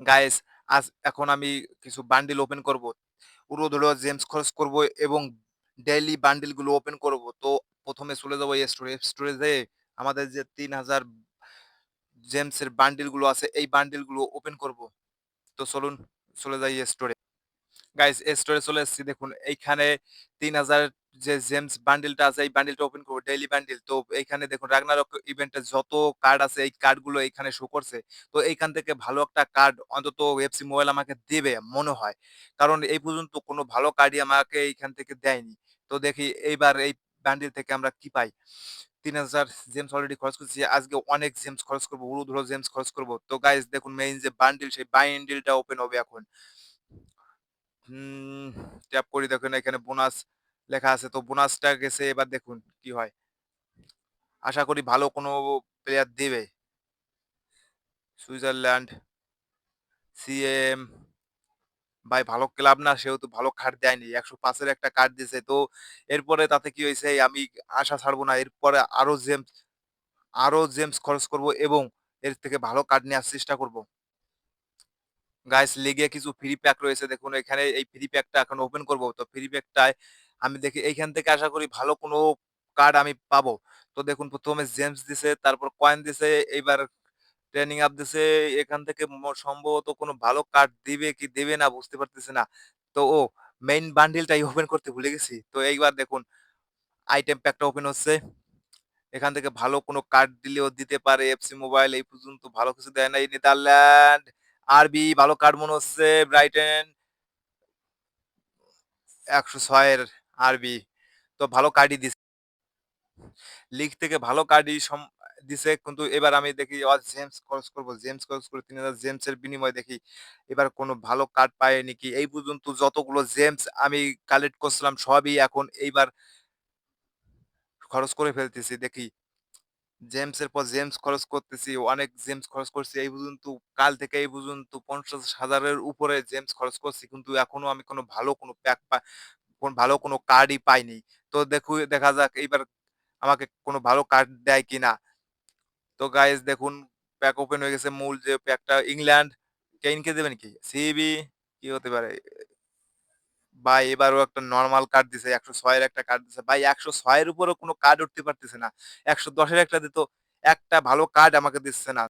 Guys আজ এখন আমি কিছু বান্ডিল ওপেন করব। উড়োধুরো জেমস খরচ করব এবং ডেইলি বান্ডিলগুলো ওপেন করব। তো প্রথমে চলে যাব এই স্টোরে। স্টোরেজে আমাদের যে তিন হাজার জেমসের বান্ডিলগুলো আছে, এই বান্ডিলগুলো ওপেন করব। তো চলুন, চলে যাই স্টোরে। গাইস স্টোরে চলে এসেছি দেখুন, এইখানে ৩০০০ যে জেমস বান্ডিলটা আছে, এই বান্ডিলটা ওপেন করব ডেইলি বান্ডিল। তো এইখানে দেখুন রাগনারক ইভেন্টের যত কার্ড আছে, এই কার্ডগুলো এইখানে শো করছে। তো এইখান থেকে ভালো একটা কার্ড অন্তত এফসি মোবাইল আমাকে দেবে, মনে হয়। কারণ এই পর্যন্ত কোনো ভালো কার্ডই আমাকে এইখান থেকে দেয়নি। তো দেখি, এইবার এই বান্ডিল থেকে আমরা কি পাই। ৩০০০ জেমস অলরেডি খরচ করছি। আজকে অনেক জেমস খরচ করব। উড়োধুরো জেমস খরচ করব। তো গাইস দেখুন মেইন যে বান্ডিল সেই বান্ডিলটা ওপেন হবে এখন। ট্যাপ করি, দেখুন এখানে বোনাস লেখা আছে। তো বোনাসটা গেছে, এবার দেখুন কি হয়। আশা করি ভালো কোনো প্লেয়ার দেবে। সুইজারল্যান্ড। সিএম। ভাই ভালো ক্লাব না, সেহেতু ভালো কার্ড দেয়নি। একশো পাঁচের একটা কার্ড দিছে। তো এরপরে তাতে কি হয়েছে, আমি আশা ছাড়বো না। এরপরে আরও জেমস আরও জেমস খরচ করব এবং এর থেকে ভালো কার্ড নেওয়ার চেষ্টা করব। গাইস লিগে কিছু ফ্রি প্যাক রয়েছে দেখুন এখানে এই ফ্রি প্যাকটা এখন ওপেন করব। তো ফ্রি প্যাকটায় আমি দেখি এইখান থেকে আশা করি ভালো কোনো কার্ড আমি পাবো। তো দেখুন প্রথমে জেমস দিছে, তারপর কয়েন দিছে, এইবার ট্রেনিং আপ দিছে। এখান থেকে সম্ভবত কোনো ভালো কার্ড দিবে কি দেবে না বুঝতে পারতেছি না। তো ও মেইন বান্ডিলটাই ওপেন করতে ভুলে গেছি। তো এইবার দেখুন আইটেম প্যাকটা ওপেন হচ্ছে। এখান থেকে ভালো কোনো কার্ড দিলেও দিতে পারে এফসি মোবাইল এই পর্যন্ত ভালো কিছু দেয় না এই নেদারল্যান্ড, আরবি, ভালো কার্ড মনে হচ্ছে। ব্রাইটেন একশো ছয়ের আরবি। তো ভালো কার্ডই দিছে। লিগ থেকে ভালো কার্ডই দিছে, কিন্তু এবার আমি দেখি জেমস খরচ করব। জেমস খরচ করে তিন হাজার জেমসের বিনিময়ে দেখি, এবার কোনো ভালো কার্ড পাই নাকি। এই পর্যন্ত যতগুলো জেমস আমি কালেক্ট করছিলাম, সবই এখন এইবার খরচ করে ফেলতেছি, দেখি। জেমসের পর জেমস খরচ করতেছি। অনেক জেমস খরচ করছি। এই পর্যন্ত কাল থেকে এই পর্যন্ত ৫০,০০০ এর উপরে জেমস খরচ করছি। কিন্তু এখনও আমি কোনো ভালো কোনো প্যাক পা কোন ভালো কোনো কার্ডই পাইনি। তো দেখু দেখা যাক এইবার আমাকে কোনো ভালো কার্ড দেয় কিনা। তো গাইস দেখুন প্যাক ওপেন হয়ে গেছে। মূল যে প্যাকটা ইংল্যান্ড কেইনকে দেবে নাকি? সিবি কি হতে পারে? ভাই, এবারও একটা নর্মাল কার্ড দিছে। একশো ছয়ের একটা কার্ড দিছে। ভাই, একশো ছয়ের উপরেও কোনো কার্ড উঠতে পারতেছে না। একশো দশের একটা দিত। একটা ভালো কার্ড আমাকে দিচ্ছে না।